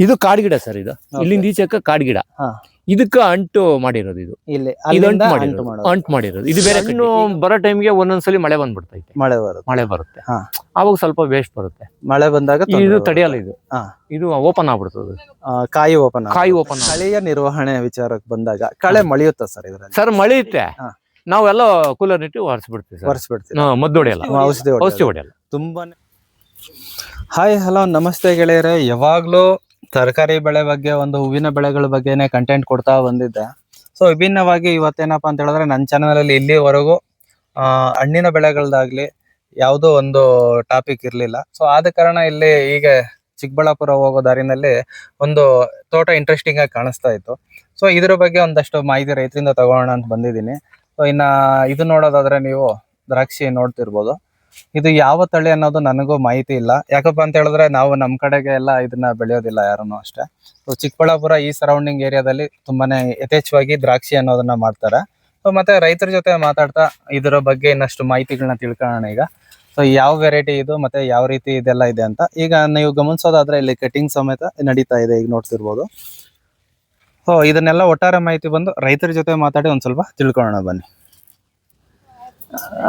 ಇದು ಕಾಡ್ಗಿಡ ಸರ್ ಇದು. ಇಲ್ಲಿಂದ ಈಚೆಕ್ಕ ಕಾಡ್ಗಿಡ. ಇದಕ್ಕ ಅಂಟು ಮಾಡಿರೋದು ಇದು. ಇಲ್ಲಿ ಅಂಟು ಮಾಡಿರೋದು. ಅಂಟು ಮಾಡಿರೋದು. ಇದು ಬೇರೆ ಇನ್ನು ಬರೋ ಟೈಮ್ಗೆ ಒಂದೊಂದ್ಸಲಿ ಮಳೆ ಬಂದ್ಬಿಡ್ತೈತೆ. ಮಳೆ ಬರುತ್ತೆ. ಮಳೆ ಬರುತ್ತೆ. ಅವಾಗ ಸ್ವಲ್ಪ ವೇಸ್ಟ್ ಬರುತ್ತೆ. ಮಳೆ ಬಂದಾಗ ಇದು ತಡೆಯಲ್ಲ ಇದು. ಇದು ಓಪನ್ ಆಗ್ಬಿಡ್ತದೆ. ಕಾಯಿ ಓಪನ್ ಕಾಯಿ ಓಪನ್ ಕಳೆಯ ನಿರ್ವಹಣೆ ವಿಚಾರಕ್ಕೆ ಬಂದಾಗ ಕಳೆ ಮಳೆಯುತ್ತ ಸರ್ ಇದ್ರಲ್ಲಿ? ಸರ್ ಮಳೆಯುತ್ತೆ. ನಾವೆಲ್ಲ ಕೂಲರ್ ಇಟ್ಟು ಒರೆಸ್ಬಿಡ್ತೀವಿ ಹಾ, ಮದ್ದು ಹೊಡೆಯಲ್ಲ. ಔಷಧಿ. ಔಷಧಿ ಹೊಡೆಯಲ್ಲ. ತುಂಬಾನೇ. ಹಾಯ್ ಹಲೋ ನಮಸ್ತೆ ಗೆಳೆಯರೆ. ಯಾವಾಗ್ಲೂ ತರಕಾರಿ ಬೆಳೆ ಬಗ್ಗೆ, ಒಂದು ಹೂವಿನ ಬೆಳೆಗಳ ಬಗ್ಗೆನೆ ಕಂಟೆಂಟ್ ಕೊಡ್ತಾ ಬಂದಿದ್ದೆ. ಸೊ ವಿಭಿನ್ನವಾಗಿ ಇವತ್ತೇನಪ್ಪ ಅಂತ ಹೇಳಿದ್ರೆ ನನ್ನ ಚಾನಲ್ ಅಲ್ಲಿ ಇಲ್ಲಿವರೆಗೂ ಹಣ್ಣಿನ ಬೆಳೆಗಳದಾಗ್ಲಿ ಯಾವುದೋ ಒಂದು ಟಾಪಿಕ್ ಇರ್ಲಿಲ್ಲ. ಸೊ ಆದ ಕಾರಣ ಇಲ್ಲಿ ಈಗ ಚಿಕ್ಕಬಳ್ಳಾಪುರ ಹೋಗೋ ದಾರಿನಲ್ಲಿ ಒಂದು ತೋಟ ಇಂಟ್ರೆಸ್ಟಿಂಗ್ ಆಗಿ ಕಾಣಿಸ್ತಾ ಇತ್ತು. ಸೊ ಇದ್ರ ಬಗ್ಗೆ ಒಂದಷ್ಟು ಮಾಹಿತಿ ರೈತರಿಂದ ತಗೋಣ ಅಂತ ಬಂದಿದ್ದೀನಿ. ಸೊ ಇನ್ನ ಇದು ನೋಡೋದಾದ್ರೆ ನೀವು ದ್ರಾಕ್ಷಿ ನೋಡ್ತಿರ್ಬೋದು. ಇದು ಯಾವ ತಳಿ ಅನ್ನೋದು ನನಗೂ ಮಾಹಿತಿ ಇಲ್ಲ. ಯಾಕಪ್ಪ ಅಂತ ಹೇಳಿದ್ರೆ ನಾವು ನಮ್ಮ ಕಡೆಗೆ ಎಲ್ಲ ಇದನ್ನ ಬೆಳೆಯೋದಿಲ್ಲ ಯಾರನ್ನು ಅಷ್ಟೇ. ಸೊ, ಚಿಕ್ಕಬಳ್ಳಾಪುರ ಈ ಸರೌಂಡಿಂಗ್ ಏರಿಯಾದಲ್ಲಿ ತುಂಬಾನೇ ಯಥೇಚ್ಛವಾಗಿ ದ್ರಾಕ್ಷಿ ಅನ್ನೋದನ್ನ ಮಾಡ್ತಾರೆ. ಸೊ, ಮತ್ತೆ ರೈತರ ಜೊತೆ ಮಾತಾಡ್ತಾ ಇದರ ಬಗ್ಗೆ ಇನ್ನಷ್ಟು ಮಾಹಿತಿಗಳನ್ನ ತಿಳ್ಕೊಳ್ಳೋಣ ಈಗ. ಸೊ, ಯಾವ ವೆರೈಟಿ ಇದು, ಮತ್ತೆ ಯಾವ ರೀತಿ ಇದೆಲ್ಲ ಇದೆ ಅಂತ. ಈಗ ನೀವು ಗಮನಿಸೋದಾದ್ರೆ ಇಲ್ಲಿ ಕಟಿಂಗ್ ಸಮೇತ ನಡೀತಾ ಇದೆ, ಈಗ ನೋಡ್ತಿರ್ಬೋದು. ಸೊ, ಇದನ್ನೆಲ್ಲ ಒಟ್ಟಾರೆ ಮಾಹಿತಿ ಬಂದು ರೈತರ ಜೊತೆ ಮಾತಾಡಿ ಒಂದ್ ಸ್ವಲ್ಪ ತಿಳ್ಕೊಳ್ಳೋಣ ಬನ್ನಿ.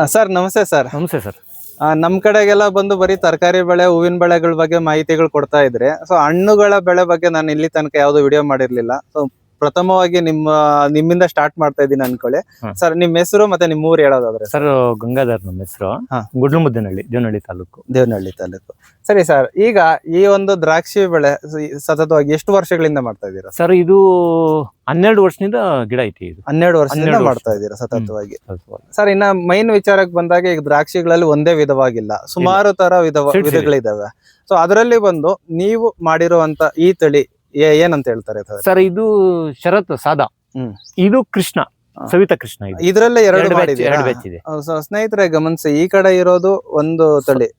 ಸರ್, ನಮಸ್ತೆ ಸರ್. ನಮಸ್ತೆ ಸರ್. ನಮ್ ಕಡೆಗೆಲ್ಲ ಬಂದು ಬರೀ ತರಕಾರಿ ಬೆಳೆ, ಹೂವಿನ ಬೆಳೆಗಳ ಬಗ್ಗೆ ಮಾಹಿತಿಗಳು ಕೊಡ್ತಾ ಇದ್ರೆ ಸೊ ಹಣ್ಣುಗಳ ಬೆಳೆ ಬಗ್ಗೆ ನಾನು ಇಲ್ಲಿ ತನಕ ಯಾವ್ದು ವಿಡಿಯೋ ಮಾಡಿರ್ಲಿಲ್ಲ. ಸೊ ಪ್ರಥಮವಾಗಿ ನಿಮ್ಮ ನಿಮ್ಮಿಂದ ಸ್ಟಾರ್ಟ್ ಮಾಡ್ತಾ ಇದ್ದೀನಿ ಅನ್ಕೊಳ್ಳಿ. ಹ್ಮ್. ಸರ್ ನಿಮ್ ಹೆಸರು ಮತ್ತೆ ನಿಮ್ ಊರು ಹೇಳೋದಾದ್ರೆ? ಸರ್ ಗಂಗಾಧರ್ ನಮ್ಮ ಹೆಸರು. ಹಾ. ಗುಡ್ಲುಮುದ್ದೇನಹಳ್ಳಿ ದೇವನಹಳ್ಳಿ ತಾಲೂಕು. ದೇವನಹಳ್ಳಿ ತಾಲೂಕು. ಸರಿ ಸರ್ ಈಗ ಈ ಒಂದು ದ್ರಾಕ್ಷಿ ಬೆಳೆ ಸ- ಸತತವಾಗಿ ಎಷ್ಟು ವರ್ಷಗಳಿಂದ ಮಾಡ್ತಾ ಇದ್ದೀರಾ? ಸರ್ ಇದು ಹನ್ನೆರಡು ವರ್ಷದಿಂದ ಗಿಡ ಐತಿ ಇದು. ಹನ್ನೆರಡು ವರ್ಷದಿಂದ ಹನ್ನೆರಡು ವರ್ಷ. ಮಾಡ್ತಾ ಇದ್ದೀರಾ ಸತತವಾಗಿ? ಸರ್ ಇನ್ನ ಮೈನ್ ವಿಚಾರಕ್ಕೆ ಬಂದಾಗ ಈಗ ದ್ರಾಕ್ಷಿಗಳಲ್ಲಿ ಒಂದೇ ವಿಧವಾಗಿಲ್ಲ. ಸುಮಾರು ತರ ವಿಧ Seeds. ವಿಧಗಳಿದಾವೆ ಸೊ ಅದರಲ್ಲಿ ಬಂದು ನೀವು ಮಾಡಿರುವಂತ ಈ ತಳಿ ಏನಂತ ಹೇಳ್ತಾರೆ ಸರ್ ಇದು ಶರತ್ ಸಾದಾ. ಇದು ಕೃಷ್ಣ ಸವಿತಾ ಕೃಷ್ಣ ಇದು. ಇದ್ರಲ್ಲೇ ಎರಡು ಬ್ಯಾಚ್ ಇದೆ. ಸ್ನೇಹಿತರೆ ಗಮನಿಸಿ ಈ ಕಡೆ ಇರೋದು ಒಂದು ತಳಿ.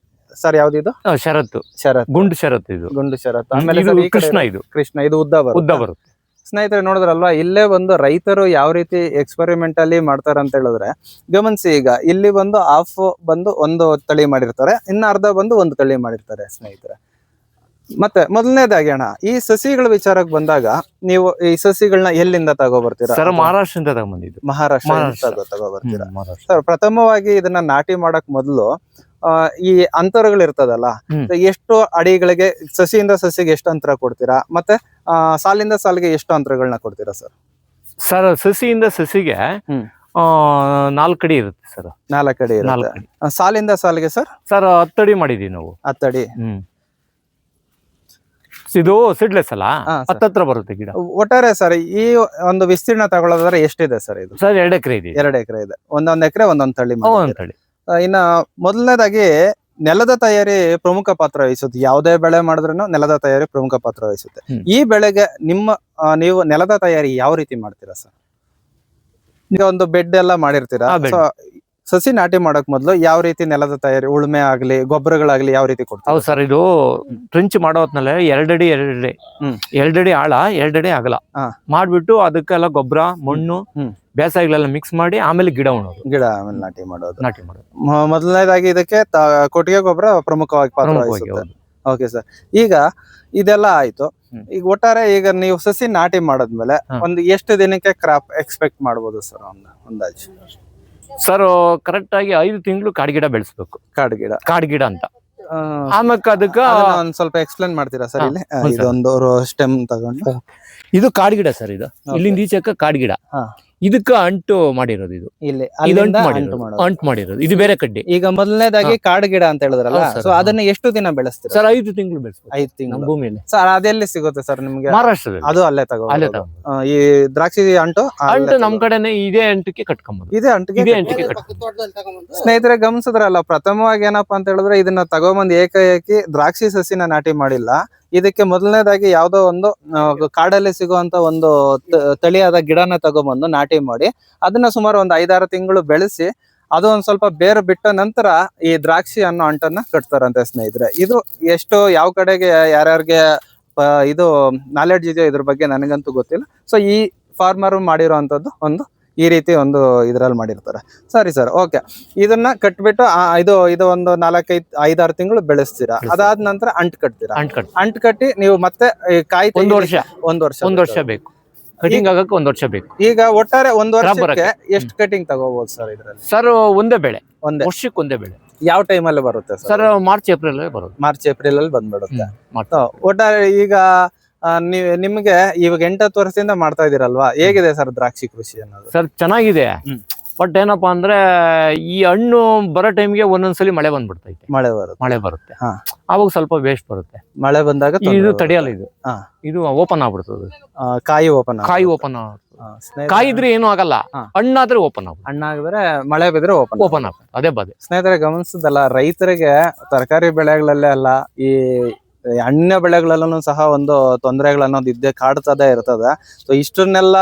ಸರ್ ಯಾವ್ದಿದು ಇದು? ಶರತ್. ಶರತ್. ಗುಂಡು ಶರತ್ ಇದು. ಗುಂಡು ಶರತ್. ಆಮೇಲೆ ಕೃಷ್ಣ ಇದು. ಕೃಷ್ಣ ಇದು ಉದ್ದ ಉದ್ದ ಬರುತ್ತೆ. ಸ್ನೇಹಿತರೆ ನೋಡಿದ್ರಲ್ವಾ ಇಲ್ಲೇ ಒಂದು ರೈತರು ಯಾವ ರೀತಿ ಎಕ್ಸ್ಪೆರಿಮೆಂಟ್ ಅಲ್ಲಿ ಮಾಡ್ತಾರೆ ಅಂತ ಹೇಳಿದ್ರೆ ಗಮನಿಸಿ ಈಗ ಇಲ್ಲಿ ಬಂದು ಹಾಫ್ ಬಂದು ಒಂದು ತಳಿ ಮಾಡಿರ್ತಾರೆ ಇನ್ನ ಅರ್ಧ ಬಂದು ಒಂದು ತಳಿ ಮಾಡಿರ್ತಾರೆ ಸ್ನೇಹಿತರೆ. ಮತ್ತೆ ಮೊದಲನೇದಾಗಿ ಅಣ್ಣ ಈ ಸಸಿಗಳ ವಿಚಾರಕ್ಕೆ ಬಂದಾಗ ನೀವು ಈ ಸಸಿಗಳನ್ನ ಎಲ್ಲಿಂದ ತಗೋಬರ್ತೀರಾ? ಸರ್ ಮಹಾರಾಷ್ಟ್ರದಿಂದ ತಗೊಂಬಂದಿದ್ದು. ಮಹಾರಾಷ್ಟ್ರ. ತಗೋಬರ್ತೀರಾ? ಸರ್ ಪ್ರಥಮವಾಗಿ ಇದನ್ನ ನಾಟಿ ಮಾಡಕ್ ಮೊದಲು ಈ ಅಂತರಗಳು ಇರ್ತದಲ್ಲ. ಎಷ್ಟು ಅಡಿಗಳಿಗೆ ಸಸಿಯಿಂದ ಸಸಿಗೆ ಎಷ್ಟು ಅಂತರ ಕೊಡ್ತೀರಾ? ಮತ್ತೆ ಸಾಲಿಂದ ಸಾಲಿಗೆ ಎಷ್ಟು ಅಂತರಗಳನ್ನ ಕೊಡ್ತೀರಾ ಸರ್? ಸರ್ ಸಸಿಯಿಂದ ಸಸಿಗೆ ನಾಲ್ಕಡಿ ಇರುತ್ತೆ ಸರ್. ನಾಲ್ಕಡಿ ಸಾಲಿಂದ ಸಾಲಿಗೆ ಸರ್? ಸರ್ ಹತ್ತಡಿ ಮಾಡಿದೀವಿ ನಾವು. ಹತ್ತಡಿ ಹ್ಮ್. ಇದು ಸಿಡ್ಲೆಸ್ ಅಲ್ಲ? ಹಾ. ಹತ್ತತ್ರ ಬರುತ್ತೆ ಗಿಡ. ಒಟ್ಟಾರೆ ಸರ್ ಈ ಒಂದು ವಿಸ್ತೀರ್ಣ ತಗೊಳ್ಳೋದಾದ್ರೆ ಎಷ್ಟಿದೆ ಸರ್ ಇದು? ಸರ್ ಎರಡು ಎಕರೆ ಇದೆ. ಎರಡು ಎಕರೆ ಇದೆ. ಒಂದೊಂದು ಎಕರೆ ಒಂದೊಂದು ತಳ್ಳಿ ಅವು ತಳ್ಳಿ. ಆ, ಇನ್ನ ಮೊದಲನೇದಾಗಿ ನೆಲದ ತಯಾರಿ ಪ್ರಮುಖ ಪಾತ್ರ ವಹಿಸುತ್ತೆ. ಯಾವುದೇ ಬೆಳೆ ಮಾಡಿದ್ರು ನೆಲದ ತಯಾರಿ ಪ್ರಮುಖ ಪಾತ್ರ ವಹಿಸುತ್ತೆ. ಹ್ಮ್. ಈ ಬೆಳೆಗೆ ನಿಮ್ಮ ಆ, ನೀವು ನೆಲದ ತಯಾರಿ ಯಾವ ರೀತಿ ಮಾಡ್ತೀರಾ ಸರ್? ಈಗ ಒಂದು ಬೆಡ್ ಎಲ್ಲ ಮಾಡಿರ್ತೀರಾ? ಹಾ, bed. So, ಸಸಿ ನಾಟಿ ಮಾಡಕ್ ಮೊದಲು ಯಾವ ರೀತಿ ನೆಲದ ತಯಾರಿ ಉಳುಮೆ ಆಗ್ಲಿ ಗೊಬ್ಬರಗಳಾಗ್ಲಿ ಯಾವ ರೀತಿ ಕೊಡ್ತಾರೆ? ಹೌದು ಸರ್ ಇದು ಟ್ರಿಂಚ್ ಮಾಡೋ ಹೊತ್ನಲ್ಲೇ ಎರಡಡಿ ಎರಡಡಿ. ಹ್ಮ್. ಎರಡಡಿ ಆಳ ಎರಡಡಿ ಆಗಲ್ಲ ಹಾ. ಮಾಡ್ಬಿಟ್ಟು ಅದಕ್ಕೆಲ್ಲ ಗೊಬ್ಬರ ಮಣ್ಣು ಹ್ಮ್. ಬೇಸಾಯಗಳೆಲ್ಲ ಮಿಕ್ಸ್ ಮಾಡಿ ಆಮೇಲೆ ಗಿಡ ಉಣೋದು. ಗಿಡ ಆಮೇಲೆ ನಾಟಿ ಮಾಡೋದು. ನಾಟಿ ಮಾಡೋದು. ಮೊ- ಮೊದಲನೇದಾಗಿ ಇದಕ್ಕೆ ತ- ಕೊಟ್ಟಿಗೆ ಗೊಬ್ಬರ ಪ್ರಮುಖವಾಗಿ ಪಾತ್ರ ಪ್ರಮುಖವಾಗಿ ವಹಿಸುತ್ತೆ. ಓಕೆ ಸರ್ ಈಗ ಇದೆಲ್ಲ ಆಯ್ತು. ಹ್ಮ್. ಈಗ ಒಟ್ಟಾರೆ ಈಗ ನೀವು ಸಸಿ ನಾಟಿ ಮಾಡಿದ್ಮೇಲೆ ಹಾ. ಒಂದು ಎಷ್ಟು ದಿನಕ್ಕೆ ಕ್ರಾಪ್ ಎಕ್ಸ್ಪೆಕ್ಟ್ ಮಾಡ್ಬೋದು ಸರ್ ಒಂದು ಅಂದಾಜು? ಸರ್ ಕರೆಕ್ಟ್ ಆಗಿ ಐದು ತಿಂಗಳು ಕಾಡ್ಗಿಡ ಬೆಳೆಸಬೇಕು. ಕಾಡ್ಗಿಡ. ಕಾಡ್ಗಿಡ ಅಂತ. ಆಮೇಲೆ ಅದಕ್ಕ ಒಂದ್ ಸ್ವಲ್ಪ ಎಕ್ಸ್ಪ್ಲೇನ್ ಮಾಡ್ತೀರಾ ಸರ್ ಇಲ್ಲಿ. ಇದೊಂದು ಸ್ಟೆಮ್ ತಗೊಂಡು. ಇದು ಕಾಡ್ಗಿಡ ಸರ್ ಇದು. ಇಲ್ಲಿಂದ ಈಚೆಕ್ಕ ಕಾಡ್ಗಿಡ. ಇದಕ್ಕ ಅಂಟು ಮಾಡಿರೋದು ಇದು. ಇಲ್ಲಿ ಇದು ಅಲ್ಲಿಂದ ಅಂಟು ಅಂಟು ಮಾಡಿರೋದು ಮಾಡೋದು. ಅಂಟು ಮಾಡಿರೋದು. ಇದು ಬೇರೆ ಕಡ್ಡಿ. ಈಗ ಮೊದಲನೇದಾಗಿ ಕಾಡು ಗಿಡ ಅಂತ ಹೇಳಿದ್ರಲ್ಲ ಹೌದು ಸೊ ಅದನ್ನ ಎಷ್ಟು ದಿನ ಬೆಳೆಸ್ತೀರಾ? ಸರ್ ಐದು ತಿಂಗಳು ಬೆಳೆಸ್ತೀವಿ ಐದು ನಮ್ಮ ತಿಂಗಳು ಭೂಮಿಯಲ್ಲಿ. ಸರ್ ಅದೆಲ್ಲಿ ಸಿಗುತ್ತೆ ಸರ್ ನಿಮ್ಗೆ? ಮಹಾರಾಷ್ಟ್ರದಲ್ಲಿ. ಅದು ಅಲ್ಲೇ ಅಲ್ಲೇ ತಗೋ ತಗೊಂಡು ಈ ದ್ರಾಕ್ಷಿ ಅಂಟು ಅಲ್ಲೇ ಅಂಟು ನಮ್. ಕಡೆನೆ ಇದೇ ಅಂಟಕ್ಕೆ ಕಟ್ಕೊಂಬೋದು. ಇದೆ ಅಂಟಿಗೆ ಇದೇ ಅಂಟಿಗೆ ಸ್ನೇಹಿತರೆ ಗಮನಿಸಿದ್ರಲ್ಲ ಪ್ರಥಮವಾಗಿ ಏನಪ್ಪಾ ಅಂತ ಹೇಳಿದ್ರೆ ಇದನ್ನ ತಗೊಂಬಂದ್ ಏಕಾಏಕಿ ದ್ರಾಕ್ಷಿ ಸಸಿನ ನಾಟಿ ಮಾಡಿಲ್ಲ. ಇದಕ್ಕೆ ಮೊದಲನೇದಾಗಿ ಯಾವುದೋ ಒಂದು ಕಾಡಲ್ಲಿ ಸಿಗುವಂತ ಒಂದು ತಳಿಯಾದ ಗಿಡನ ತಗೊಂಡ್ಬಂದು ನಾಟಿ ಮಾಡಿ, ಅದನ್ನ ಸುಮಾರು ಒಂದು ಐದಾರು ತಿಂಗಳು ಬೆಳೆಸಿ, ಅದು ಒಂದ್ ಸ್ವಲ್ಪ ಬೇರು ಬಿಟ್ಟ ನಂತರ ಈ ದ್ರಾಕ್ಷಿ ಅನ್ನೋ ಅಂಟನ್ನ ಕಟ್ತಾರಂತೆ ಸ್ನೇಹಿತರೆ. ಇದು ಎಷ್ಟು ಯಾವ ಕಡೆಗೆ ಯಾರ್ಯಾರಿಗೆ ಇದು ನಾಲೆಡ್ಜ್ ಇದೆಯೋ ಇದ್ರ ಬಗ್ಗೆ ನನಗಂತೂ ಗೊತ್ತಿಲ್ಲ. ಸೊ ಈ ಫಾರ್ಮರ್ ಮಾಡಿರೋ ಒಂದು ಈ ರೀತಿ ಒಂದು ಇದ್ರಲ್ಲಿ ಮಾಡಿರ್ತಾರೆ. ಸರಿ ಸರ್ ಓಕೆ. ಇದನ್ನ ಕಟ್ಬಿಟ್ಟು ಇದು ಇದು ಒಂದು ನಾಲ್ಕೈದು ಐದಾರು ತಿಂಗಳು ಬೆಳೆಸ್ತೀರಾ. ಅದಾದ ನಂತರ ಅಂಟ್ ಕಟ್ತೀರಾ? ಅಂಟ್ ಕಟ್ ಅಂಟ್ ಕಟ್ಟಿ ನೀವು ಮತ್ತೆ ಕಾಯಿ ಒಂದು ವರ್ಷ. ಒಂದು ವರ್ಷ ಒಂದು ವರ್ಷ ಬೇಕು. ಕಟಿಂಗ್ ಆಗಕ್ಕೆ ಒಂದ್ ವರ್ಷ ಬೇಕು. ಈಗ ಒಟ್ಟಾರೆ ಒಂದ್ ವರ್ಷಕ್ಕೆ. ಎಷ್ಟು ಕಟಿಂಗ್ ತಗೋಬಹುದು ಸರ್ ಇದ್ರಲ್ಲಿ? ಸರ್ ಒಂದೇ ಬೆಳೆ. ಒಂದೇ. ವರ್ಷಕ್ಕೆ ಒಂದೇ ಬೆಳೆ. ಯಾವ ಟೈಮ್ ಅಲ್ಲಿ ಬರುತ್ತೆ ಸರ್? ಮಾರ್ಚ್ ಏಪ್ರಿಲ್ ಬರುತ್ತೆ. ಮಾರ್ಚ್ ಏಪ್ರಿಲ್ ಅಲ್ಲಿ ಬಂದ್ಬಿಡುತ್ತೆ ಒಟ್ಟಾರೆ ಈಗ ನಿಮ್ಗೆ ಇವಾಗ ಎಂಟತ್ತು ವರ್ಷದಿಂದ ಮಾಡ್ತಾ ಇದೀರಲ್ವಾ ಹೇಗಿದೆ ಸರ್ ದ್ರಾಕ್ಷಿ ಕೃಷಿ ಅನ್ನೋದು? ಸರ್ ಚೆನ್ನಾಗಿದೆ. ಬಟ್ ಏನಪ್ಪಾ ಅಂದ್ರೆ ಈ ಹಣ್ಣು ಬರೋ ಟೈಮ್ಗೆ ಒಂದೊಂದ್ಸಲಿ ಮಳೆ ಬಂದ್ಬಿಡ್ತೈತೆ. ಮಳೆ ಬರುತ್ತೆ. ಮಳೆ ಬರುತ್ತೆ. ಅವಾಗ ಸ್ವಲ್ಪ ವೇಸ್ಟ್ ಬರುತ್ತೆ. ಮಳೆ ಬಂದಾಗ ಇದು ತಡೆಯಲ್ಲ ಇದು. ಇದು ಓಪನ್ ಆಗ್ಬಿಡ್ತದೆ. ಕಾಯಿ ಓಪನ್ ಕಾಯಿ ಓಪನ್ ಕಾಯಿ ಇದ್ರೆ ಏನು ಆಗಲ್ಲ. ಹಣ್ಣಾದ್ರೆ ಓಪನ್ ಆಗ ಹಣ್ಣಾಗಿದ್ರೆ ಮಳೆ ಬಿದ್ರೆ ಓಪನ್ ಓಪನ್ ಆಗುತ್ತೆ ಅದೇ ಬದೇ ಸ್ನೇಹಿತರೆ ಗಮನಿಸದಲ್ಲ ರೈತರಿಗೆ ತರಕಾರಿ ಬೆಳೆಗಳಲ್ಲೇ ಅಲ್ಲ ಈ ಹಣ್ಣಿನ ಬೆಳೆಗಳಲ್ಲೂ ಸಹ ಒಂದು ತೊಂದರೆಗಳು ಅನ್ನೋದು ಇದ್ದೇ ಕಾಡ್ತದೇ ಇರ್ತದೆ. ಸೊ ಇಷ್ಟನ್ನೆಲ್ಲ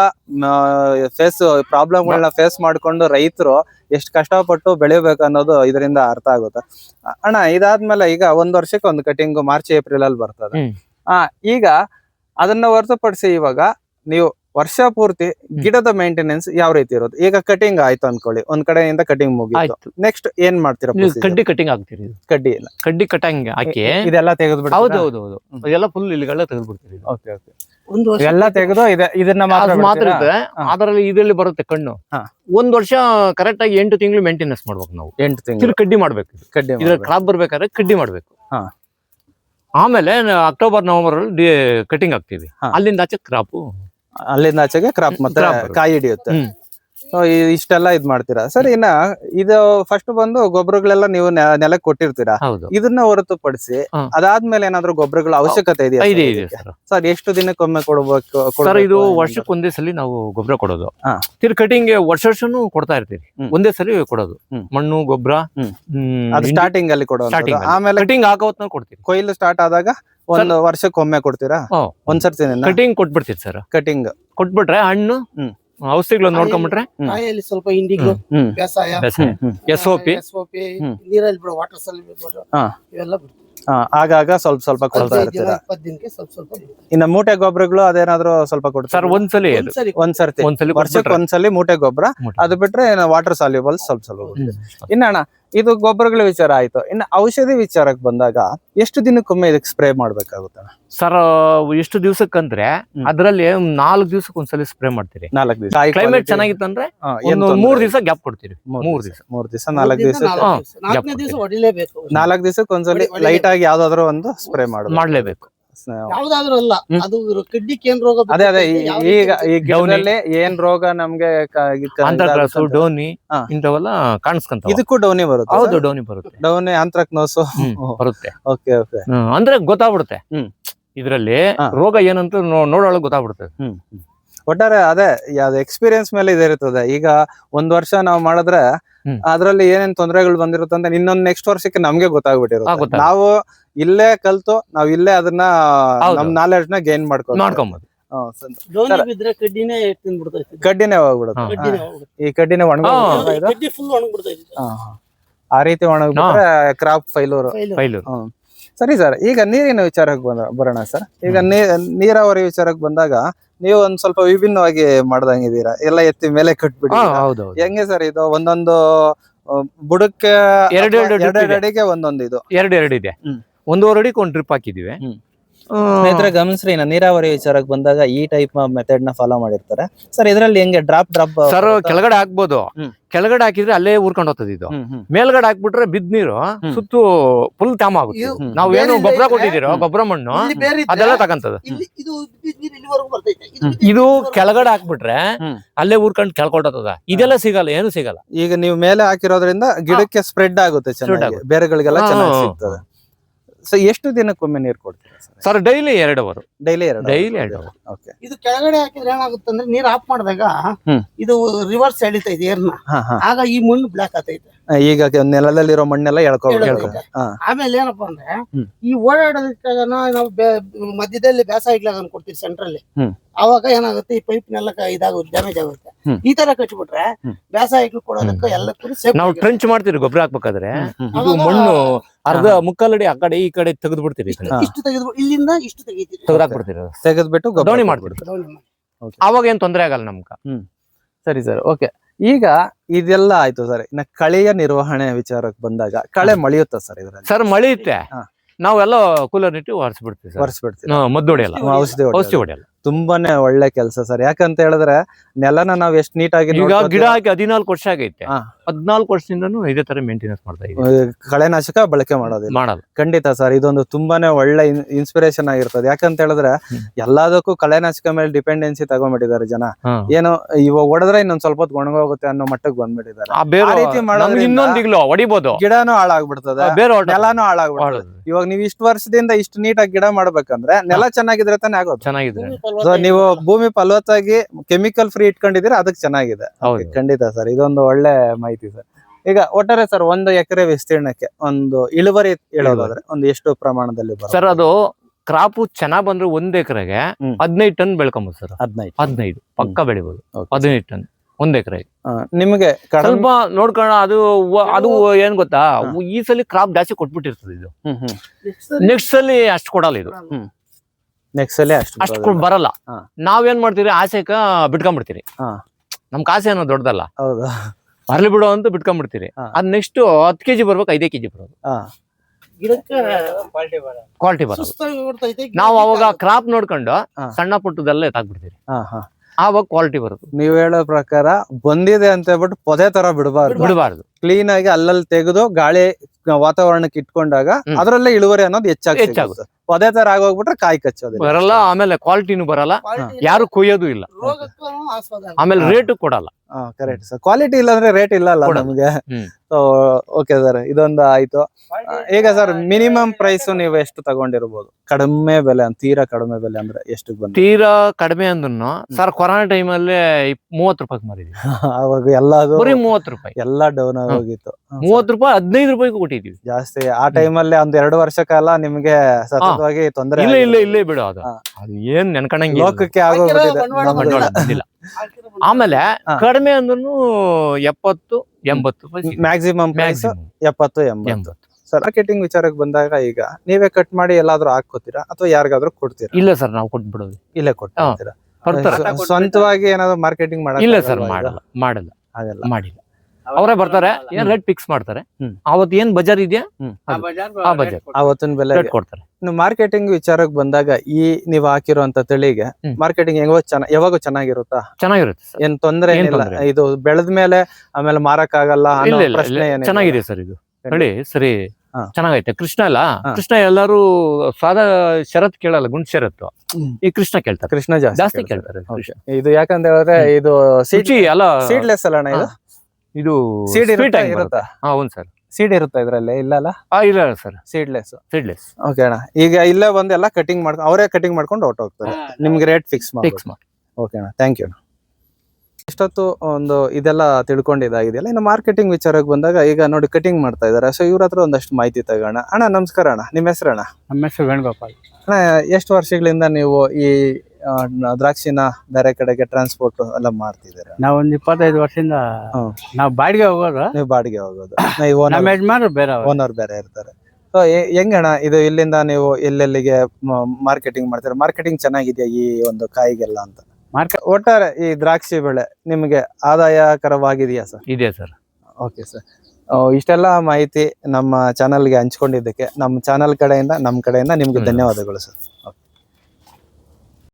ಫೇಸ್ ಪ್ರಾಬ್ಲಮ್ಗಳನ್ನ ಫೇಸ್ ಮಾಡ್ಕೊಂಡು ರೈತರು ಎಷ್ಟು ಕಷ್ಟಪಟ್ಟು ಬೆಳಿಬೇಕು ಅನ್ನೋದು ಇದರಿಂದ ಅರ್ಥ ಆಗುತ್ತೆ. ಅಣ್ಣ ಇದಾದ್ಮೇಲೆ ಈಗ ಒಂದ್ ವರ್ಷಕ್ಕೆ ಒಂದು ಕಟಿಂಗ್ ಮಾರ್ಚ್ ಏಪ್ರಿಲ್ ಅಲ್ಲಿ ಬರ್ತದೆ. ಆ ಈಗ ಅದನ್ನ ಹೊರತುಪಡಿಸಿ ಇವಾಗ ನೀವು ವರ್ಷ ಪೂರ್ತಿ ಗಿಡದ ಮೇಂಟೆನೆನ್ಸ್ ಯಾವ ರೀತಿ ಇರೋದು? ಈಗ ಕಟಿಂಗ್ ಆಯ್ತು ಅನ್ಕೊಳ್ಳಿ. ಒಂದ್ ಕಡೆಯಿಂದ ಕಟಿಂಗ್ ಮುಗಿತು. ಆಯ್ತು. ನೆಕ್ಸ್ಟ್ ಏನ್ ಮಾಡ್ತೀರಾ ಕಡ್ಡಿ ಕಟಿಂಗ್ ಆಗ್ತೀರಿ ಕಡ್ಡಿ ಇಲ್ಲ. ಕಡ್ಡಿ ಕಟಿಂಗ್ ಹಾಕಿ. ಇದೆಲ್ಲ ತೆಗೆದು ಹೌದು ಹೌದು ಹೌದು ಇದೆಲ್ಲ ಫುಲ್ ಇಲ್ಲಿಗೆಲ್ಲ ತೆಗೆದ್ಬಿಡ್ತೀರಿ. Okay okay. ಒಂದು ವರ್ಷ ಎಲ್ಲ ತೆಗೆದು ಇದೆ ಇದನ್ನ ಮಾತ್ರ ಇದೆ ಅದರಲ್ಲಿ ಇದರಲ್ಲಿ ಬರುತ್ತೆ ಕಣ್ಣು. ಒಂದ್ ವರ್ಷ ಕರೆಕ್ಟ್ ಆಗಿ ಎಂಟು ತಿಂಗಳು ಮೇಂಟೆನೆನ್ಸ್ ಮಾಡ್ಬೇಕು ನಾವು. ಎಂಟು ತಿಂಗಳು. ಕಡ್ಡಿ ಮಾಡ್ಬೇಕು ಕಡ್ಡಿ ಇದ್ರ ಕ್ರಾಪ್ ಬರ್ಬೇಕಾದ್ರೆ ಕಡ್ಡಿ ಮಾಡ್ಬೇಕು. ಹಾ. ಆಮೇಲೆ ಅಕ್ಟೋಬರ್ ನವೆಂಬರ್ ಅಲ್ಲಿ ಕಟಿಂಗ್ ಆಗ್ತೀವಿ ಅಲ್ಲಿಂದ ಆಚೆ ಕ್ರಾಪು ಅಲ್ಲಿಂದ ಆಚೆಗೆ ಕ್ರಾಪ್ ಮತ್ತೆ ಕಾಯಿ ಹಿಡಿಯುತ್ತೆ. ಇಷ್ಟೆಲ್ಲ ಇದ್ ಮಾಡ್ತೀರಾ? ಸರಿ ಇನ್ನ ಇದು ಫಸ್ಟ್ ಬಂದು ಗೊಬ್ಬರಗಳೆಲ್ಲ ನೀವು ನೆಲಕ್ಕೆ ಕೊಟ್ಟಿರ್ತೀರಾ? ಹೌದು. ಇದನ್ನ ಹೊರತುಪಡಿಸಿ. ಅದಾದ್ಮೇಲೆ ಏನಾದ್ರು ಗೊಬ್ಬರಗಳ ಅವಶ್ಯಕತೆ ಇದೆಯಾ ಇದೆ ಇದೆ ಸರ್. ಎಷ್ಟು ದಿನಕ್ಕೊಮ್ಮೆ ಕೊಡ್ಬೇಕು ಸರ್ ಇದು? ವರ್ಷಕ್ಕೆ ಒಂದೇ ಸಲ ನಾವು ಗೊಬ್ಬರ ಕೊಡೋದು. ತಿರ್ ಕಟಿಂಗ್ ವರ್ಷ ವರ್ಷನು ಕೊಡ್ತಾ ಇರ್ತೀವಿ. ಒಂದೇ ಸಲ ಕೊಡೋದು. ಮಣ್ಣು ಗೊಬ್ಬರ ಅದು ಸ್ಟಾರ್ಟಿಂಗ್ ಅಲ್ಲಿ ಕೊಡೋದು ಆಮೇಲೆ ಕಟಿಂಗ್ ಹಾಕೋತ್ನ ಕೊಡ್ತೀವಿ. ಕೊಯ್ಲು ಸ್ಟಾರ್ಟ್ ಆದಾಗ ಒಂದು ವರ್ಷಕ್ಕೊಮ್ಮೆ ಕೊಡ್ತೀರಾ. ಒಂದ್ಸರ್ತಿ ಕಟಿಂಗ್ ಕೊಟ್ಬಿಡ್ತೀವಿ ಸರ್. ಕಟಿಂಗ್. ಕೊಟ್ಬಿಟ್ರೆ ಹಣ್ಣು. ಔಷಧಿಗಳನ್ನ ನೋಡ್ಕೊಂಡ್ಬಿಟ್ರೆ ಕಾಯಲ್ಲಿ ಸ್ವಲ್ಪ ಇಂಡಿಗೋ ಬೇಸಾಯ S O P S O P ನೀರಲ್ಲಿ ಬಿಡೋ ವಾಟರ್ ಸಲ್. ಇವೆಲ್ಲ. ಆಗಾಗ ಸ್ವಲ್ಪ ಸ್ವಲ್ಪ ಕೊಡ್ತಾ ಇರ್ತೀರ. ಇನ್ನ ಮೂಟೆ ಗೊಬ್ಬರಗಳು ಅದೇನಾದ್ರು ಸ್ವಲ್ಪ ಸರ್ ಕೊಡ್ತಾರೆ ಒಂದ್ಸಲಿ ಒಂದ್ಸರ್ತಿ ಒಂದ್ಸಲಿ ವರ್ಷಕ್ಕೆ ಒಂದ್ಸಲಿ ಮೂಟೆ ಗೊಬ್ಬರ ಅದು ಬಿಟ್ರೆ ವಾಟರ್ ಸಾಲ್ಯೂಬಲ್ ಸ್ವಲ್ಪ ಸ್ವಲ್ಪ. ಇನ್ನ ಅಣ್ಣ ಇದು ಗೊಬ್ಬರಗಳ ವಿಚಾರ ಆಯ್ತು. ಇನ್ನು ಔಷಧಿ ವಿಚಾರಕ್ಕೆ ಬಂದಾಗ ಎಷ್ಟು ದಿನಕ್ಕೊಮ್ಮೆ ಇದಕ್ಕೆ ಸ್ಪ್ರೇ ಮಾಡ್ಬೇಕಾಗುತ್ತೆ? ಸರ್ ಎಷ್ಟು ದಿವ್ಸಕ್ಕಂದ್ರೆ ಅದರಲ್ಲಿ ಅದ್ರಲ್ಲಿ ನಾಲ್ಕು ದಿವಸಕ್ಕೆ ಒಂದ್ಸಲ ಸ್ಪ್ರೇ ಮಾಡ್ತೀರಿ. ನಾಲ್ಕು ದಿವಸ. ಕ್ಲೈಮೇಟ್ ಚೆನ್ನಾಗಿತ್ತಂದ್ರೆ ಒಂದು ಮೂರ್ ದಿವಸ ಗ್ಯಾಪ್ ಕೊಡ್ತೀರಿ. ಮೂರ್ ದಿವಸ ಮೂರ್ ದಿವಸ ನಾಲ್ಕು ದಿವಸ ನಾಲ್ಕು ದಿವಸಕ್ಕೆ ಒಂದ್ಸಲ. ಲೈಟ್ ಆಗಿ ಯಾವ್ದಾದ್ರು ಒಂದು ಸ್ಪ್ರೇ ಮಾಡ್ಲೇಬೇಕು. ಯಾವ್ದಾದ್ರು ಅಲ್ಲ ಅದು ಕಡ್ಡಿ ಏನ್ ರೋಗ ಅದೇ ಅದೇ ಈಗ ಈ ಗಿಡದಲ್ಲಿ ಏನ್ ರೋಗ ನಮ್ಗೆ ಅಂತ. ಡೋನಿ. ಇಂಥವೆಲ್ಲ ಕಾಣಿಸ್ಕೊಂತಾವ. ಇದಕ್ಕೂ ಡೌನಿ ಬರುತ್ತೆ ಹೌದು ಡೋನಿ ಬರುತ್ತೆ. ಡೌನಿ ಆಂಥ್ರಾಕ್ನೋಸು ಬರುತ್ತೆ. Okay okay. ಅಂದ್ರೆ ಗೊತ್ತಾಗ್ಬಿಡುತ್ತೆ. ಹ್ಮ್. ಇದ್ರಲ್ಲಿ ರೋಗ ಏನಂತ ನೋ- ನೋಡೋಳಗ್ ಗೊತ್ತಾಗ್ಬಿಡುತ್ತೆ. ಹ್ಮ್ ಹ್ಮ್. ಒಟ್ಟಾರೆ ಅದೇ ಎಕ್ಸ್ಪೀರಿಯನ್ಸ್ ಮೇಲೆ ಇದಿರ್ತದೆ. ಈಗ ಒಂದ್ ವರ್ಷ ನಾವು ಮಾಡಿದ್ರೆ. ಅದ್ರಲ್ಲಿ ಏನೇನ್ ತೊಂದರೆಗಳು ಬಂದಿರುತ್ತೆ ಅಂತ ಇನ್ನೊಂದ್ ನೆಕ್ಸ್ಟ್ ವರ್ಷಕ್ಕೆ ನಮ್ಗೆ ಗೊತ್ತಾಗ್ಬಿಟ್ಟಿರುತ್ತೆ. ನಾವು ಇಲ್ಲೇ ಕಲ್ತು ನಾವ್ ಇಲ್ಲೇ ಅದನ್ನ. ನಮ್ ನಾಲೆಡ್ಜ್ನ ಗೇನ್ ಮಾಡ್ಕೊ ಮಾಡ್ಕೊಂಬೋದು. ಡೋನಿ ಬಿದ್ರೆ ಕಡ್ಡಿನೇ ತಿಂದ್ಬಿಡ್ತೈತೆ ಕಡ್ಡಿನೇ ಹೋಗ್ಬಿಡುತ್ತೆ. ಈ ಕಡ್ಡಿನೇ ಒಣಗ ಆ ರೀತಿ ಒಣಗ್ಬಿಟ್ರೆ ಕ್ರಾಪ್ ಫೈಲೂರ್ ಫೈಲು. ಸರಿ ಸರ್ ಈಗ ನೀರಿನ ವಿಚಾರಕ್ಕೆ ಬಂದ ಬರೋಣ ಸರ್. ಈಗ ನೀರಾವರಿ ವಿಚಾರಕ್ಕೆ ಬಂದಾಗ ನೀವು ಒಂದ್ ಸ್ವಲ್ಪ ವಿಭಿನ್ನವಾಗಿ ಮಾಡ್ದಂಗಿದ್ದೀರಾ? ಎಲ್ಲ ಎತ್ತಿ ಮೇಲೆ ಕಟ್ಬಿಡಿ ಹೌದು. ಹೆಂಗೆ ಸರ್ ಇದು? ಒಂದೊಂದು ಬುಡಕ್ಕೆ ಎರಡೆರಡು ಅಡಿಗೆ ಒಂದೊಂದು ಇದು? ಎರಡು ಎರಡು ಇದೆ. ಒಂದೂವರೆ ಅಡಿಗೆ ಒಂದು ಟ್ರಿಪ್ ಹಾಕಿದೀವಿ ಸ್ನೇಹಿತರೆ ಗಮನಿಸ್ರಿ ನಾನು ನೀರಾವರಿ ವಿಚಾರಕ್ಕೆ ಬಂದಾಗ ಈ ಟೈಪ್ ಮೆಥಡ್ನ ಫಾಲೋ ಮಾಡಿರ್ತಾರೆ. ಸರ್ ಇದರಲ್ಲಿ ಹೆಂಗೆ ಡ್ರಾಪ್ ಡ್ರಾಪ್ ಸರ್ ಕೆಳಗಡೆ ಹಾಕ್ಬೋದು. ಕೆಳಗಡೆ ಹಾಕಿದ್ರೆ ಅಲ್ಲೇ ಊರ್ಕೊಂಡು ಹೋಗ್ತದೆ ಇದು. ಮೇಲ್ಗಡೆ ಹಾಕ್ಬಿಟ್ರೆ ಬಿದ್ ನೀರು. ಸುತ್ತು ಫುಲ್ ತಾಮ ಆಗುತ್ತೆ. ನಾವು ಏನು ಬೇರೆ ಗೊಬ್ಬರ. ಕೊಟ್ಟಿದ್ದೀರೋ ಗೊಬ್ಬರ ಮಣ್ಣು ಅದೆಲ್ಲ ತಗಂತದ ಇದು ಕೆಳಗಡೆ. ಹಾಕ್ಬಿಟ್ರೆ ಅಲ್ಲೇ ಊರ್ಕೊಂಡು ಕೆಳ್ಕೊಟ್ಟದ ಇದೆಲ್ಲ ಸಿಗಲ್ಲ ಏನು ಸಿಗಲ್ಲ. ಈಗ ನೀವು ಮೇಲೆ ಹಾಕಿರೋದ್ರಿಂದ ಗಿಡಕ್ಕೆ ಸ್ಪ್ರೆಡ್ ಆಗುತ್ತೆ ಚೆನ್ನಾಗಿ. ಬೇರೆಗಳಿಗೆಲ್ಲ. ಚೆನ್ನಾಗಿ ಸಿಗ್ತದೆ. ಸೊ ಎಷ್ಟು ದಿನಕ್ಕೊಮ್ಮೆ ನೀರು ಕೊಡ್ತೀರಾ ಸರ್? ಸರ್ ಡೈಲಿ ಎರಡು ಅವರು ಡೈಲಿ ಎರಡು ಡೈಲಿ ಎರಡು. ಓಕೆ ಇದು ಕೆಳಗಡೆ ಹಾಕಿದ್ರೆ ಏನಾಗುತ್ತೆ ಅಂದ್ರೆ ನೀರ್ ಆಫ್ ಮಾಡಿದಾಗ ಹ್ಮ್. ಇದು ರಿವರ್ಸ್ ಎಳಿತೈತೆ ಏರ್ನ. ಹಾ ಹಾ. ಆಗ ಈ ಮಣ್ಣು ಬ್ಲಾಕ್ ಆತೈತೆ ಈಗ ಕೆ- ನೆಲದಲ್ಲಿರೋ ಮಣ್ಣೆಲ್ಲ ಎಳ್ಕೊಬೇಕು. ಆಮೇಲೆ ಏನಪ್ಪಾ ಅಂದ್ರೆ. ಈ ಓಡಾಡೋದಕ್ಕಾಗ ನಾವು ಮಧ್ಯದಲ್ಲಿ ಬೇಸಾಯ ಕೊಡ್ತೀವಿ ಸೆಂಟ್ರಲ್ಲಿ. ಅವಾಗ ಏನಾಗುತ್ತೆ ಈ ಪೈಪ್ ನೆಲ್ಲ ಇದಾಗುತ್ತೆ ಡ್ಯಾಮೇಜ್ ಆಗುತ್ತೆ. ಈ ತರ ಕಟ್ಬಿಟ್ರೆ. ಬೇಸಾಯಕ್ಕೆ ಕೊಡೋದಕ್ಕೆ ಎಲ್ಲ ನಾವು ಟ್ರೆಂಚ್ ಮಾಡ್ತೀವಿ ಗೊಬ್ಬರ ಹಾಕ್ಬೇಕಾದ್ರೆ. ಮಣ್ಣು ಅರ್ಧ ಮುಕ್ಕಾಲಡಿ ಆ ಕಡೆ ಈ ಕಡೆ ತೆಗೆದು ಬಿಡ್ತೀರಿ ಇಷ್ಟು ಇಷ್ಟು ತೆಗೆದು ಇಲ್ಲಿಂದ ಇಷ್ಟು ತೆಗಿತೀರಿ. ತೆಗೆದಾಕ್ಬಿಡ್ತೀರಿ ತೆಗೆದ್ಬಿಟ್ಟು ಗೊಬ್ಬರ ಮಾಡ್ಬಿಡ್ತೀವಿ ಅವಾಗ ಏನ್ ತೊಂದ್ರೆ ಆಗಲ್ಲ ನಮ್ಗೆ. ಸರಿ ಸರ್ ಓಕೆ. ಈಗ ಇದೆಲ್ಲ ಆಯ್ತು ಸರ್. ಇನ್ನ ಕಳೆಯ ನಿರ್ವಹಣೆ ವಿಚಾರಕ್ಕೆ ಬಂದಾಗ ಕಳೆ ಮಳೆಯುತ್ತಾ ಸರ್ ಇದ್ರಲ್ಲಿ? ಸರ್ ಮಳೆಯುತ್ತೆ. ನಾವೆಲ್ಲ ಕೂಲರ್ ಇಟ್ಟು ಒರೆಸ್ಬಿಡ್ತೀವಿ ಸರ್. ಒರೆಸ್ಬಿಡ್ತೀವಿ ಮದ್ದು ಹೊಡೆಯಲ್ಲ. ಔಷಧಿ. ಔಷಧಿ ಹೊಡೆಯಲ್ಲ. ತುಂಬಾನೇ ಒಳ್ಳೆ ಕೆಲಸ ಸರ್ ಯಾಕಂತ ಹೇಳಿದ್ರೆ ನೆಲನ ನಾವ್ ಎಷ್ಟ್ ನೀಟಾಗಿ ಈಗ ಗಿಡ ಹಾಕಿ ಹದಿನಾಲ್ಕು ವರ್ಷ ಆಗೈತೆ. ಹಾ. ಹದಿನಾಲ್ಕು ವರ್ಷದಿಂದನೂ ಇದೇ ತರ ಮೇಂಟೆನೆನ್ಸ್ ಮಾಡ್ತಾ ಇದ್ದೀವಿ. ಕಳೆನಾಶಕ ಬಳಕೆ ಮಾಡೋದಿಲ್ಲ. ಮಾಡಲ್ಲ ಖಂಡಿತ ಸರ್ ಇದೊಂದು ತುಂಬಾನೇ ಒಳ್ಳೆ ಇನ್ಸ್ಪಿರೇಷನ್ ಆಗಿರ್ತದೆ. ಯಾಕಂತ ಹೇಳಿದ್ರೆ ಹ್ಮ್. ಎಲ್ಲದಕ್ಕೂ ಕಳೆನಾಶಕ ಮೇಲೆ ಡಿಪೆಂಡೆನ್ಸಿ ತಗೊಂಡ್ಬಿಟ್ಟಿದ್ದಾರೆ ಜನ. ಏನು ಏನೋ ಇವಾಗ ಹೊಡೆದ್ರೆ ಇನ್ನೊಂದ್ ಸ್ವಲ್ಪ ಹೊತ್ತು ಒಣಗೋಗುತ್ತೆ ಅನ್ನೋ ಮಟ್ಟಕ್ಕೆ ಬಂದ್ಬಿಟ್ಟಿದ್ದಾರೆ. ಆ ಬೇರೆ ಆ ರೀತಿ ಮಾಡೋದ್ರಿಂದ ನಮ್ಗೆ ಇನ್ನೊಂದು ಈಗಲೂ ಹೊಡಿಬೋದು. ಗಿಡನೂ ಹಾಳಾಗ್ಬಿಡ್ತದೆ. ಆ ಬೇರೆ ಹೊರ್ಟೋಗುತ್ತೆ. ನೆಲನೂ ಹಾಳಾಗ್ಬಿಡ್ತದೆ. ಹೊರ್ಟೋಗುತ್ತೆ. ಇವಾಗ ನೀವು ಇಷ್ಟು ವರ್ಷದಿಂದ ಇಷ್ಟು ನೀಟಾಗಿ ಗಿಡ ಮಾಡ್ಬೇಕಂದ್ರೆ ನೆಲ ಚೆನ್ನಾಗಿದ್ರೆ ತಾನೇ ಆಗೋದು. ಚೆನ್ನಾಗಿದ್ರೆ. So, ನೀವು ಭೂಮಿ ಫಲವತ್ತಾಗಿ ಕೆಮಿಕಲ್ ಫ್ರೀ ಇಟ್ಕೊಂಡಿದ್ದೀರಾ? ಅದಕ್ಕೆ ಚೆನ್ನಾಗಿದೆ. ಹೌದು. ಖಂಡಿತ ಸರ್ ಇದೊಂದು ಒಳ್ಳೆ ಮಾಹಿತಿ ಸರ್ ಈಗ ಒಟ್ಟಾರೆ ಸರ್ ಒಂದು ಎಕರೆ ವಿಸ್ತೀರ್ಣಕ್ಕೆ ಒಂದು ಇಳುವರಿ ಹೇಳೋದಾದ್ರೆ ಒಂದು ಎಷ್ಟು ಪ್ರಮಾಣದಲ್ಲಿ ಸರ್ ಅದು ಕ್ರಾಪ್ ಚೆನ್ನಾಗ್ ಬಂದ್ರೆ ಒಂದ್ ಎಕರೆಗೆ. ಹದಿನೈದು ಟನ್ ಬೆಳ್ಕೊಂಬೋದು ಸರ್ ಹದಿನೈದು. ಹದಿನೈದು. ಪಕ್ಕ ಬೆಳಿಬಹುದು. ಹದಿನೈದು ಟನ್ ಒಂದ್ ಎಕರೆಗೆ. ನಿಮಗೆ ಸ್ವಲ್ಪ ನೋಡ್ಕೋಣ ಅದು ಅದು ಏನ್ ಗೊತ್ತಾ? ಈ ಸಲ ಕ್ರಾಪ್ ಜಾಸ್ತಿ ಕೊಟ್ಬಿಟ್ಟಿರ್ತದೆ ಇದು. ನೆಕ್ಸ್ಟ್ ಸಲ ಅಷ್ಟು ಕೊಡಲ್ಲ ಇದು. ನೆಕ್ಸ್ಟ್ ಸಲ ಅಷ್ಟು ಅಷ್ಟು. ಬರಲ್ಲ. ನಾವೇನ್ ಮಾಡ್ತೀರಿ? ಆಸೆಕ ಬಿಟ್ಕೊಂಡ್ಬಿಡ್ತೀರಿ. ಹಾ. ನಮ್ ಕಾಸೆ ಏನೋ ದೊಡ್ಡದಲ್ಲ. ಹೌದು. ಬರ್ಲಿ ಬಿಡು ಅಂತ ಬಿಟ್ಕೊಂಡ್ಬಿಡ್ತೀರಿ. ಅದ್ ನೆಕ್ಸ್ಟ್ ಹತ್ತು ಕೆಜಿ ಬರ್ಬೇಕು ಐದೇ ಕೆಜಿ ಬರೋದು. ಕ್ವಾಲಿಟಿ ಬರೋದು. ನಾವು ಅವಾಗ. ಕ್ರಾಪ್ ನೋಡ್ಕೊಂಡು. ಸಣ್ಣ ಪುಟ್ಟದಲ್ಲೇ ಹಾ ಆವಾಗ ಕ್ವಾಲಿಟಿ ಬರುತ್ತೆ ನೀವ್ ಹೇಳೋ ಪ್ರಕಾರ ಬಂದಿದೆ ಅಂತ ಹೇಳ್ಬಿಟ್ಟು ಪೊದೆ ತರ ಬಿಡಬಾರ್ದು. ಬಿಡಬಾರ್ದು. ಕ್ಲೀನ್ ಆಗಿ ಅಲ್ಲಲ್ಲಿ ತೆಗೆದು ಗಾಳಿ ವಾತಾವರಣಕ್ಕೆ ಇಟ್ಕೊಂಡಾಗ. ಅದರಲ್ಲೇ ಇಳುವರಿ ಅನ್ನೋದು ಹೆಚ್ಚಾಗಿ ಹೆಚ್ಚಾಗುತ್ತೆ. ಅದೇ ಪೊದೆ ತರ ಆಗೋಗ್ಬಿಟ್ರೆ ಕಾಯಿ ಕಚ್ಚೋದು ಬರಲ್ಲ ಆಮೇಲೆ ಕ್ವಾಲಿಟಿನೂ ಬರಲ್ಲ. ಯಾರು ಕೊಯ್ಯೋದು ಇಲ್ಲ. ಆಮೇಲೆ. ರೇಟು ಕೊಡಲ್ಲ. ಕರೆಕ್ಟ್ ಸರ್ ಕ್ವಾಲಿಟಿ ಇಲ್ಲಾಂದ್ರೆ ರೇಟ್ ಇಲ್ಲ ಅಲ್ಲ ನಮಗೆ. ಓಕೆ ಸರ್ ಇದೊಂದು ಆಯ್ತು. ಈಗ ಸರ್ ಮಿನಿಮಮ್ ಪ್ರೈಸ್ ನೀವು ಎಷ್ಟು ತಗೊಂಡಿರ್ಬೋದು? ಕಡಿಮೆ ಬೆಲೆ ಅಂತ ತೀರಾ ಕಡಿಮೆ ಬೆಲೆ ಅಂದ್ರೆ ಎಷ್ಟು ಬಂತು? ತೀರಾ ಕಡಿಮೆ ಅಂದ್ರೂ ಸರ್ ಕೊರೋನಾ ಟೈಮಲ್ಲಿ ಮೂವತ್ತು ರೂಪಾಯಿ ಮಾರಿದ್ವಿ. ಅವಾಗ ಎಲ್ಲದು ಬರೀ ಮೂವತ್ತು ರೂಪಾಯಿ. ಎಲ್ಲಾ ಡೌನ್. ಹೋಗಿತ್ತು. ಮೂವತ್ತು ರೂಪಾಯಿ ಹದಿನೈದು ರೂಪಾಯಿಗೂ ಕೊಟ್ಟಿದ್ವಿ ಜಾಸ್ತಿ. ಆ ಟೈಮಲ್ಲಿ ಒಂದ್ ಎರಡು ವರ್ಷ ಕಾಲ ನಿಮ್ಗೆ ಸತತವಾಗಿ ತೊಂದರೆ ಇಲ್ಲ ಇಲ್ಲ ಇಲ್ಲೇ ಬಿಡು ಅದು. ಅದು ಏನ್ ನೆನ್ಕೊಂಡಂಗೆ ಲೋಕಕ್ಕೆ ಬಂಡವಾಳ. ಆಮೇಲೆ ಕಡಿಮೆ ಅಂದ್ರೂ ಎಪ್ಪತ್ತು ಎಂಬತ್ತು ರೂಪಾಯಿ ಮ್ಯಾಕ್ಸಿಮಮ್ ಎಪ್ಪತ್ತು ಎಂಬತ್ತು. ಸರ್ ಮಾರ್ಕೆಟಿಂಗ್ ವಿಚಾರಕ್ಕೆ ಬಂದಾಗ ಈಗ ನೀವೇ ಕಟ್ ಮಾಡಿ ಎಲ್ಲಾದ್ರೂ ಹಾಕೋತೀರಾ ಅಥವಾ ಯಾರಿಗಾದ್ರೂ ಕೊಡ್ತೀರಾ? ಇಲ್ಲ ಸರ್ ನಾವು ಕೊಟ್ಬಿಡೋದು. ಇಲ್ಲೇ ಸ್ವ- ಸ್ವಂತವಾಗಿ ಏನಾದ್ರು ಮಾರ್ಕೆಟಿಂಗ್ ಮಾಡಿಲ್ಲ ಇಲ್ಲ ಸರ್ ಮಾಡಲ್ಲ ಮಾಡಲ್ಲ. ಮಾಡಿಲ್ಲ. ಅವರೇ ಬರ್ತಾರೆ. ಏನ್ ರೇಟ್ ಫಿಕ್ಸ್ ಮಾಡ್ತಾರೆ. ಅವತ್ತು ಏನ್ ಬಜಾರ್ ಇದೆಯಾ. ಆ ಬಜಾರ್ ಅವತ್ತಿನ ಬೆಲೆ ರೇಟ್ ಕೊಡ್ತಾರೆ. ಇನ್ನು ಮಾರ್ಕೆಟಿಂಗ್ ವಿಚಾರಕ್ಕೆ ಬಂದಾಗ ಈ ನೀವು ಹಾಕಿರುವಂತ ತಳಿಗೆ. ಮಾರ್ಕೆಟಿಂಗ್ ಹೆಂಗೋ ಚೆನ್ನ ಯಾವಾಗೂ ಚೆನ್ನಾಗಿರುತ್ತಾ? ಚೆನ್ನಾಗಿರುತ್ತೆ ಸರ್. ಏನ್ ತೊಂದ್ರೆ ಏನ್ ಏನಿಲ್ಲ. ಇದು ಬೆಳೆದ ಮೇಲೆ ಆಮೇಲೆ ಮಾರಕ್ ಆಗಲ್ಲ. ಚೆನ್ನಾಗಿದೆ ಸರ್ ಇದು. ಹೇಳಿ ಸರಿ. ಚೆನ್ನಾಗೈತೆ. ಕೃಷ್ಣ ಅಲ್ಲ. ಕೃಷ್ಣ ಎಲ್ಲಾರು ಸಾದಾ ಶರತ್ ಕೇಳಲ್ಲ ಗುಂಡ್ ಶರತ್ ಈ ಕೃಷ್ಣ ಕೇಳ್ತಾರೆ. ಕೃಷ್ಣ ಜಾಸ್ತಿ ಜಾಸ್ತಿ ಕೇಳ್ತಾರೆ. ಇದು ಯಾಕಂತ ಹೇಳಿದ್ರೆ. ಇದು ಸಿಟಿ ಅಲ್ಲ. ಸೀಡ್ಲೆಸ್ ಅಲ್ಲ ಅಣ್ಣ ಇದು? ಇದು ಸೀಡ್ ಇರುತ್ತಾ. ಹಾ ಹೌದು ಸರ್ ಸೀಡ್ ಇರುತ್ತಾ ಇದ್ರಲ್ಲಿ ಇಲ್ಲ ಅಲ್ಲ? ಆ ಇಲ್ಲ ಸರ್ ಸೀಡ್ಲೆಸ್ ಸೀಡ್ಲೆಸ್ ಓಕೆ ಅಣ್ಣ. ಈಗ ಇಲ್ಲೇ ಒಂದೆಲ್ಲ ಕಟಿಂಗ್ ಮಾಡ್ಕೊಂಡು ಅವರೇ ಕಟಿಂಗ್ ಮಾಡ್ಕೊಂಡು ಔಟ್ ಹೋಗ್ತಾರೆ. ನಿಮ್ಗೆ ರೇಟ್ ಫಿಕ್ಸ್ ಮಾಡಿ ಫಿಕ್ಸ್ ಮಾಡಿ. ಓಕೆ ಅಣ್ಣ. ಥ್ಯಾಂಕ್ ಯು ಇಷ್ಟೊತ್ತು ಒಂದು ಇದೆಲ್ಲ ತಿಳ್ಕೊಂಡಿದ್ದಾಗಿದೆಯಲ್ಲ ಇನ್ನು ಮಾರ್ಕೆಟಿಂಗ್ ವಿಚಾರಕ್ಕೆ ಬಂದಾಗ ಈಗ ನೋಡಿ ಕಟಿಂಗ್ ಮಾಡ್ತಾ ಇದ್ದಾರೆ. ಸೊ ಇವ್ರ ಹತ್ರ ಒಂದಷ್ಟು ಮಾಹಿತಿ ತಗೋಣ. ಅಣ್ಣ ನಮಸ್ಕಾರ ಅಣ್ಣ. ನಿಮ್ಮ ಹೆಸರು ಅಣ್ಣ ನಮ್ಮ ಹೆಸರು ವೇಣುಗೋಪಾಲ್. ಅಣ್ಣ ಎಷ್ಟು ವರ್ಷಗಳಿಂದ ನೀವು ಈ ದ್ರಾಕ್ಷಿನ ಬೇರೆ ಕಡೆಗೆ ಟ್ರಾನ್ಸ್ಪೋರ್ಟ್ ಎಲ್ಲ ಮಾಡ್ತಿದ್ದೀರಾ. ನಾವ್ ಒಂದ್ ಇಪ್ಪತ್ತೈದು ವರ್ಷದಿಂದ ಹ್ಮ್. ನಾವ್ ಬಾಡಿಗೆ ಹೋಗೋದು. ನೀವು ಬಾಡಿಗೆ ಹೋಗೋದು. ನೀವು ನಮ್ಮ ಯಜಮಾನ್ರು ಬೇರೆ ಅವ್ರು. ಓನರ್ ಬೇರೆ ಇರ್ತಾರೆ. ಸೊ ಹೆಂಗಣ್ಣ ಇದು ಇಲ್ಲಿಂದ ನೀವು ಎಲ್ಲೆಲ್ಲಿಗೆ ಮಾರ್ಕೆಟಿಂಗ್ ಮಾಡ್ತೀರಾ? ಮಾರ್ಕೆಟಿಂಗ್ ಚೆನ್ನಾಗಿದೆಯಾ ಈ ಒಂದು ಕಾಯಿಗೆಲ್ಲ ಅಂತ? Market- ಒಟ್ಟಾರೆ ಈ ದ್ರಾಕ್ಷಿ ಬೆಳೆ ನಿಮಗೆ ಆದಾಯಕರವಾಗಿದೆಯಾ ಸರ್? ಇದೆ ಸರ್. ಓಕೆ ಸರ್ ಇಷ್ಟೆಲ್ಲ ಮಾಹಿತಿ ನಮ್ಮ ಚಾನಲ್ಗೆ ಹಂಚ್ಕೊಂಡಿದ್ದಕ್ಕೆ ನಮ್ಮ ಚಾನಲ್ ಕಡೆಯಿಂದ ನಮ್ಮ ಕಡೆಯಿಂದ ನಿಮ್ಗೆ ಧನ್ಯವಾದಗಳು ಸರ್